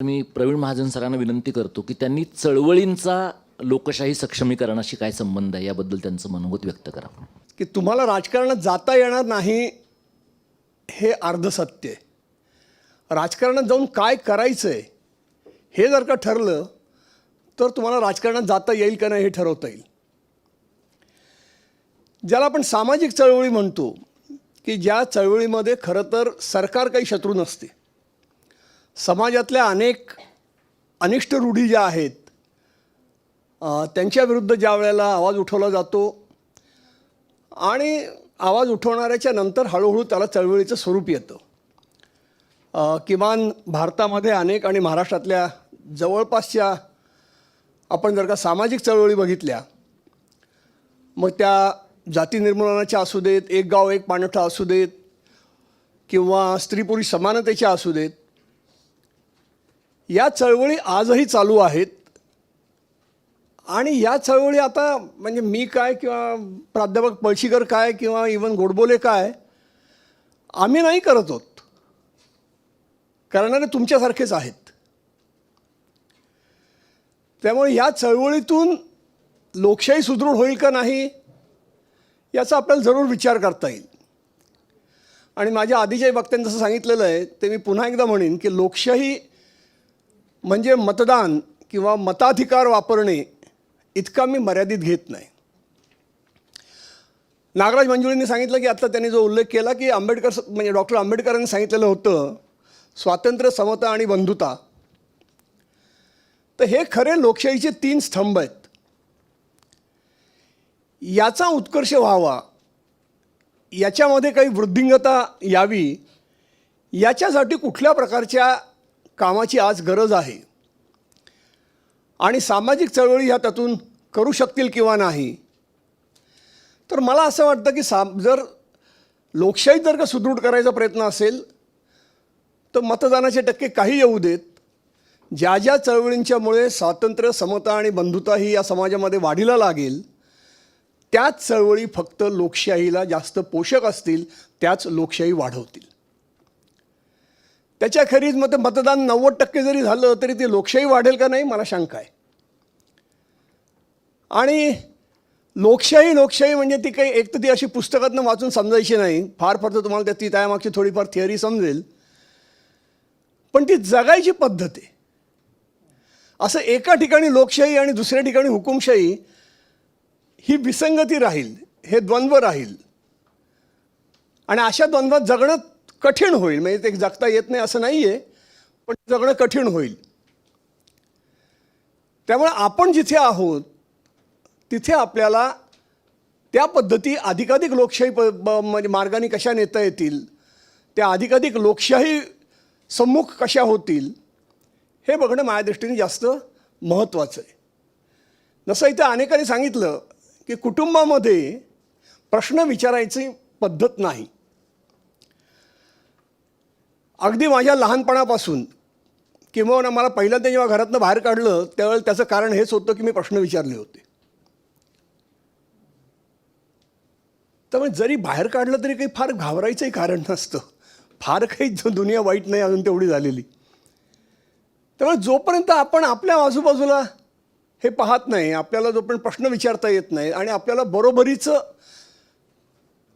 मी प्रवीण महाजन सरांना विनंती करतो की त्यांनी चळवळींचा लोकशाही सक्षमीकरणाशी काय संबंध आहे याबद्दल त्यांचं मनोगत व्यक्त करा. की तुम्हाला राजकारणात जाता येणार नाही हे अर्धसत्य आहे. राजकारणात जाऊन काय करायचं आहे हे जर का ठरलं तर तुम्हाला राजकारणात जाता येईल का नाही हे ठरवता येईल. ज्याला आपण सामाजिक चळवळी म्हणतो की ज्या चळवळीमध्ये खरं तर सरकार काही शत्रू नसते. समाजातल्या अनेक अनिष्ट रूढी ज्या आहेत त्यांच्याविरुद्ध ज्या वेळेला आवाज उठवला जातो आणि आवाज उठवणाऱ्याच्या नंतर हळूहळू त्याला चळवळीचं स्वरूप येतं. किमान भारतामध्ये अनेक आणि महाराष्ट्रातल्या जवळपासच्या आपण जर का सामाजिक चळवळी बघितल्या मग त्या जाती निर्मूलनाच्या असू देत एक गाव एक पाणठा असू देत किंवा स्त्री पुरुष समानतेच्या असू देत या चळवळी आजही चालू आहेत. आणि या चळवळी आता म्हणजे मी काय किंवा प्राध्यापक पळशीकर काय किंवा इवन गोडबोले काय आम्ही नाही करत आहोत करणारे तुमच्यासारखेच आहेत. त्यामुळे या चळवळीतून लोकशाही सुदृढ होईल का नाही याचा आपल्याला जरूर विचार करता येईल. आणि माझ्या आधीच्याही वक्त्यांनी जसं सांगितलेलं आहे ते मी पुन्हा एकदा म्हणेन की लोकशाही म्हणजे मतदान किंवा मताधिकार वापरणे इतका मी मर्यादित घेत नाही. नागराज मंजुळींनी सांगितलं की आता त्यांनी जो उल्लेख केला की आंबेडकर म्हणजे डॉक्टर आंबेडकरांनी सांगितलेलं होतं स्वातंत्र्य समता आणि बंधुता. तर हे खरे लोकशाहीचे तीन स्तंभ आहेत. याचा उत्कर्ष व्हावा याच्यामध्ये काही वृद्धिंगता यावी याच्यासाठी कुठल्या प्रकारच्या कामाची आज गरज आहे. आणि सामाजिक चळवळी ह्या त्यातून करू शकतील किंवा नाही. तर मला असं वाटतं की सा जर लोकशाही जर का सुदृढ करायचा प्रयत्न असेल तर मतदानाचे टक्के काही येऊ देत. ज्या ज्या चळवळींच्यामुळे स्वातंत्र्य समता आणि बंधुता ही या समाजामध्ये वाढीला लागेल त्याच चळवळी फक्त लोकशाहीला जास्त पोषक असतील त्याच लोकशाही वाढवतील. त्याच्याखेरीज मग ते मतदान नव्वद टक्के जरी झालं तरी ते लोकशाही वाढेल का नाही मला शंका आहे. आणि लोकशाही लोकशाही म्हणजे ती काही एक तर ती अशी पुस्तकातनं वाचून समजायची नाही. फार फार तर तुम्हाला त्या ती त्यामागची थोडीफार थिअरी समजेल. पण ती जगायची पद्धत आहे. असं एका ठिकाणी लोकशाही आणि दुसऱ्या ठिकाणी हुकुमशाही ही विसंगती राहील हे द्वंद्व राहील. आणि अशा द्वंद्वात जगणं कठीण होईल. म्हणजे ते जगता येत नाही असं नाही आहे पण जगणं कठीण होईल. त्यामुळे आपण जिथे आहोत तिथे आपल्याला त्या पद्धती अधिकाधिक लोकशाही प ब- म्हणजे मार्गाने कशा नेता येतील त्या अधिकाधिक लोकशाही सम्मुख कशा होतील हे बघणं माझ्या दृष्टीने जास्त महत्त्वाचं आहे. जसं इथं अनेकांनी सांगितलं की कुटुंबामध्ये प्रश्न विचारायची पद्धत नाही. अगदी माझ्या लहानपणापासून किंवा मला पहिल्यांदा जेव्हा घरातनं बाहेर काढलं त्यावेळेला त्याचं कारण हेच होतं की मी प्रश्न विचारले होते. त्यामुळे जरी बाहेर काढलं तरी काही फार घाबरायचंही कारण नसतं. फार काही दुनिया वाईट नाही अजून तेवढी झालेली. त्यामुळे जोपर्यंत आपण आपल्या आजूबाजूला हे पाहत नाही आपल्याला जोपर्यंत प्रश्न विचारता येत नाही आणि आपल्याला बरोबरीचं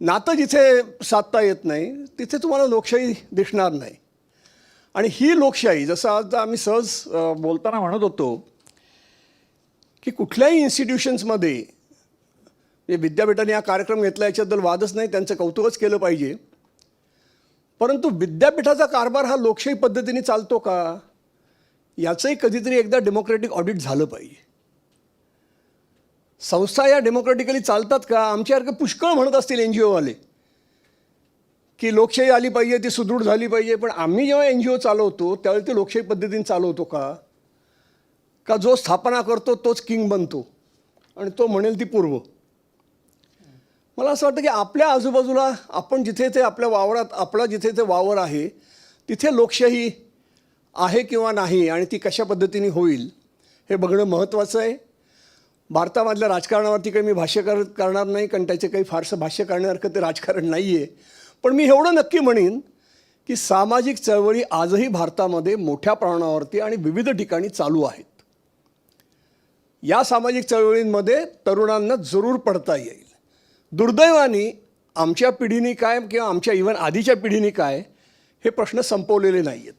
नातं जिथे साधता येत नाही तिथे तुम्हाला लोकशाही दिसणार नाही. आणि ही लोकशाही जसं आज आम्ही सहज बोलताना म्हणत होतो की कुठल्याही इन्स्टिट्यूशन्समध्ये म्हणजे विद्यापीठाने हा कार्यक्रम घेतला याच्याबद्दल वादच नाही त्यांचं कौतुकच केलं पाहिजे. परंतु विद्यापीठाचा कारभार हा लोकशाही पद्धतीने चालतो का? याचंही कधीतरी एकदा डेमोक्रेटिक ऑडिट झालं पाहिजे. संस्था या डेमोक्रेटिकली चालतात का? आमच्यासारखं पुष्कळ म्हणत असतील एन जी ओवाले की लोकशाही आली पाहिजे ती सुदृढ झाली पाहिजे. पण आम्ही जेव्हा एन जी ओ चालवतो त्यावेळी ते लोकशाही पद्धतीने चालवतो का? का जो स्थापना करतो तोच किंग बनतो. आणि तो म्हणेल ती पूर्व. मला असं वाटतं की आपल्या आजूबाजूला आपण जिथे ते आपल्या वावरात आपला जिथे ते वावर आहे तिथे लोकशाही आहे किंवा नाही आणि ती कशा पद्धतीने होईल हे बघणं महत्त्वाचं आहे. भारतामधल्या राजकारणावरती काही मी भाष्य कर करणार नाही कारण त्याचे काही फारसं भाष्य करण्यासारखं ते राजकारण नाही आहे पण मी एवढं नक्की म्हणेन की सामाजिक चळवळी आजही भारतामध्ये मोठ्या प्रमाणावरती आणि विविध ठिकाणी चालू आहेत. या सामाजिक चळवळींमध्ये तरुणांना जरूर पडता येईल. दुर्दैवाने आमच्या पिढीने काय किंवा आमच्या इव्हन आधीच्या पिढीने काय हे प्रश्न संपवलेले नाही आहेत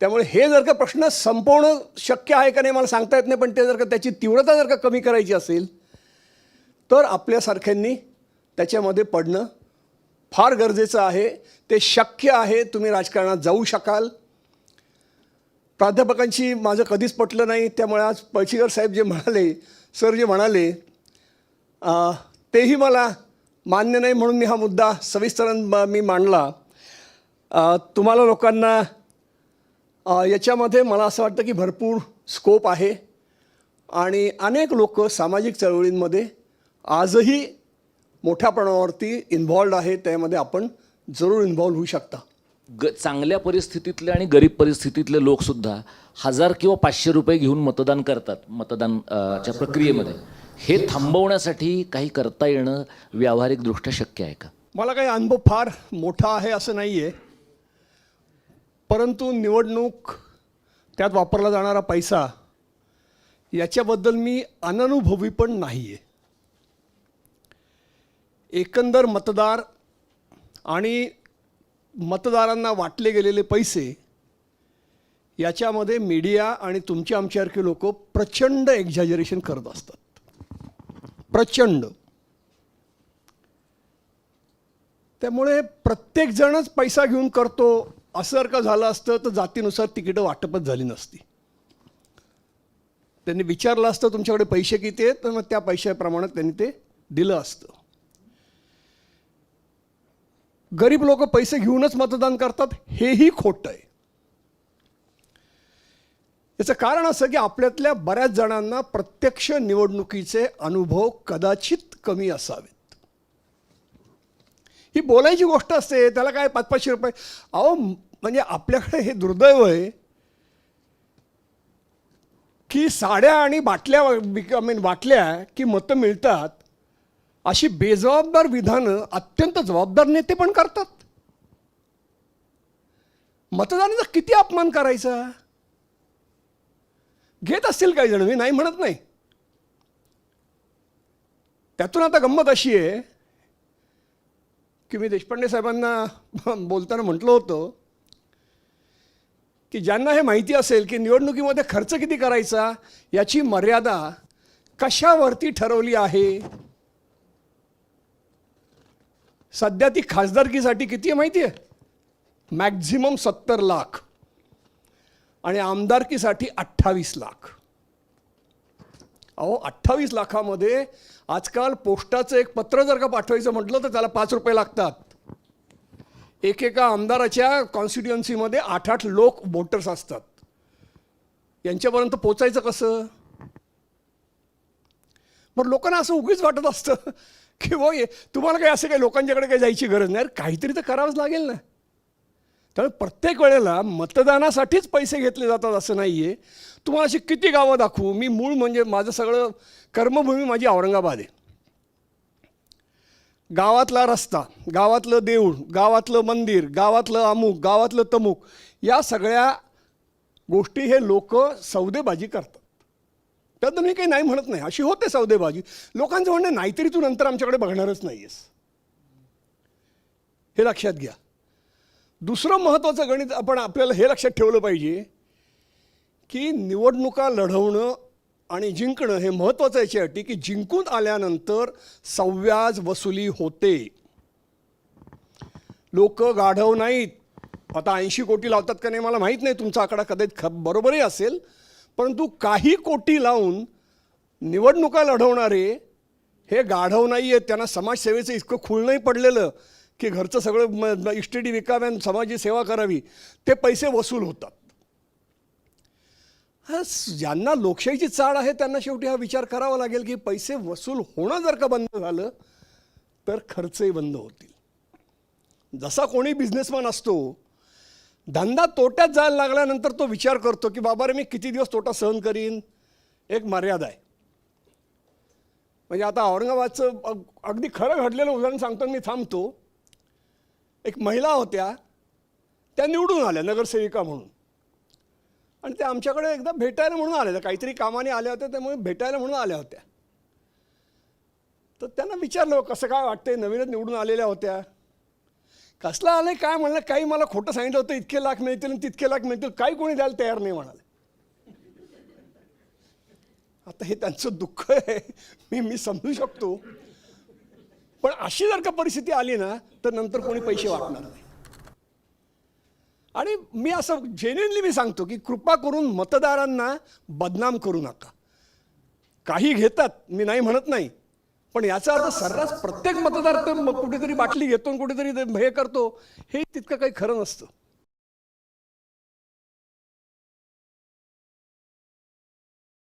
त्यामुळे हे जर का प्रश्न संपवणं शक्य आहे का नाही मला सांगता येत नाही पण ते जर का त्याची तीव्रता जर का कमी करायची असेल तर आपल्यासारख्यांनी त्याच्यामध्ये पडणं फार गरजेचं आहे. ते शक्य आहे तुम्ही राजकारणात जाऊ शकाल. प्राध्यापकांशी माझं कधीच पटलं नाही त्यामुळे आज पळशीकर साहेब जे म्हणाले सर जे म्हणाले तेही मला मान्य नाही म्हणून मी हा मुद्दा सविस्तर मी मांडला. तुम्हाला लोकांना याच्यामध्ये मला असं वाटतं की भरपूर स्कोप आहे. आणि अनेक लोक सामाजिक चळवळींमध्ये आजही मोठ्या प्रमाणावरती इन्व्हॉल्ड आहेत. त्यामध्ये आपण जरूर इन्व्हॉल्व होऊ शकता. ग चांगल्या परिस्थितीतले आणि गरीब परिस्थितीतले लोकसुद्धा हजार किंवा पाचशे रुपये घेऊन मतदान करतात मतदान च्या प्रक्रियेमध्ये. हे थांबवण्यासाठी काही करता येणं व्यावहारिकदृष्ट्या शक्य आहे का? मला काही अनुभव फार मोठा आहे असं नाही आहे परंतु निवडणूक त्यात वापरला जाणारा पैसा याच्याबद्दल मी अननुभवी पण नाही आहे एकंदर मतदार आणि मतदारांना वाटले गेलेले पैसे याच्यामध्ये मीडिया आणि तुमचे आमच्यासारखे लोक प्रचंड एक्झॅजरेशन करत असतात. प्रचंड. त्यामुळे प्रत्येकजणच पैसा घेऊन करतो असं जर का झालं असतं तर जातीनुसार तिकीटं वाटपच झाली नसती. त्यांनी विचारलं असतं तुमच्याकडे पैसे किती आहेत? तर मग त्या पैशाप्रमाणे त्यांनी ते दिलं असतं. गरीब लोक पैसे घेऊनच मतदान करतात हेही खोटं आहे. याचं कारण असं की आपल्यातल्या बऱ्याच जणांना प्रत्यक्ष निवडणुकीचे अनुभव कदाचित कमी असावेत. ही बोलायची गोष्ट असते त्याला काय पाच पाचशे रुपये? अहो म्हणजे आपल्याकडे हे दुर्दैव आहे की साड्या आणि बाटल्या आय मीन वाटल्या की मतं मिळतात अशी बेजबाबदार विधानं अत्यंत जबाबदार नेते पण करतात. मतदानाचा किती अपमान करायचा? घेत असतील काही जण मी नाही म्हणत नाही. त्यातून आता गंमत अशी आहे की मी देशपांडे साहेबांना बोलताना म्हटलं होतं की ज्यांना हे माहिती असेल की निवडणुकीमध्ये खर्च किती करायचा याची मर्यादा कशावरती ठरवली आहे? सध्या ती खासदारकीसाठी किती आहे माहिती आहे? मॅक्झिमम सत्तर लाख आणि आमदारकीसाठी अठ्ठावीस लाख. अहो अठ्ठावीस लाखामध्ये आजकाल पोस्टाचं एक पत्र जर का पाठवायचं म्हटलं तर त्याला पाच रुपये लागतात. एकेका आमदाराच्या कॉन्स्टिट्युएन्सीमध्ये आठ आठ लोक वोटर्स असतात. यांच्यापर्यंत पोचायचं कसं? मग लोकांना असं उगीच वाटत असतं की हो ये तुम्हाला काही असं काही लोकांच्याकडे काही जायची गरज नाही. अरे काहीतरी तर करावंच लागेल ना. त्यामुळे प्रत्येक वेळेला मतदानासाठीच पैसे घेतले जातात असं नाही आहे तुम्हाला अशी किती गावं दाखवू? मी मूळ म्हणजे माझं सगळं कर्मभूमी माझी औरंगाबाद आहे. गावातला रस्ता गावातलं देऊळ गावातलं मंदिर गावातलं अमुक गावातलं तमुक या सगळ्या गोष्टी हे लोक सौदेबाजी करतात. त्यातून मी काही नाही म्हणत नाही. अशी होते सौदेबाजी. लोकांचं म्हणणं नाहीतरी तू नंतर आमच्याकडे बघणारच नाही आहेस हे लक्षात घ्या. दुसरं महत्त्वाचं गणित आपण आपल्याला हे लक्षात ठेवलं पाहिजे की निवडणुका लढवणं आणि जिंकणं हे महत्त्वाचं याच्यासाठी की जिंकून आल्यानंतर सव्याज वसुली होते. लोक गाढव नाहीत. आता ऐंशी कोटी लावतात का नाही मला माहीत नाही तुमचा आकडा कदाचित ख बरोबरही असेल. परंतु काही कोटी लावून निवडणुका लढवणारे हे गाढव नाही आहेत त्यांना समाजसेवेचं इतकं खूळ नाही पडलेलं की घरचं सगळं म- म- इस्टेटी समाजाची सेवा करावी. ते पैसे वसूल होतात. ज्यांना लोकशाहीची चाळ आहे त्यांना शेवटी हा विचार करावा लागेल की पैसे वसूल होणं जर का बंद झालं तर खर्चही बंद होतील. जसा कोणी बिझनेसमॅन असतो धंदा तोट्यात जायला लागल्यानंतर तो विचार करतो की बाबा रे मी किती दिवस तोटा सहन करीन? एक मर्यादा आहे. म्हणजे आता औरंगाबादचं अगदी खरं घडलेलं उदाहरण सांगतो आणि मी थांबतो. एक महिला होत्या त्या निवडून आल्या नगरसेविका म्हणून. आणि त्या आमच्याकडे एकदा भेटायला म्हणून आल्या त्या काहीतरी कामाने आल्या होत्या त्यामुळे भेटायला म्हणून आल्या होत्या. तर त्यांना विचारलं कसं काय वाटतंय? नवीनच निवडून आलेल्या होत्या. कसला आलंय काय म्हणलं काही मला खोटं सांगितलं होतं इतके लाख मिळतील आणि तितके लाख मिळतील काही कोणी द्यायला तयार नाही म्हणाले. आता हे त्यांचं दुःख आहे. मी मी समजू शकतो. पण अशी जर का परिस्थिती आली ना तर नंतर कोणी पैसे वाटणार नाही. आणि मी असं जेन्युनली मी सांगतो की कृपा करून मतदारांना बदनाम करू नका. काही घेतात मी नाही म्हणत नाही. पण याचा अर्थ सर्रास प्रत्येक मतदार तर मग कुठेतरी बाटली घेतो आणि कुठेतरी हे करतो. हे तितकं काही खरं नसतं.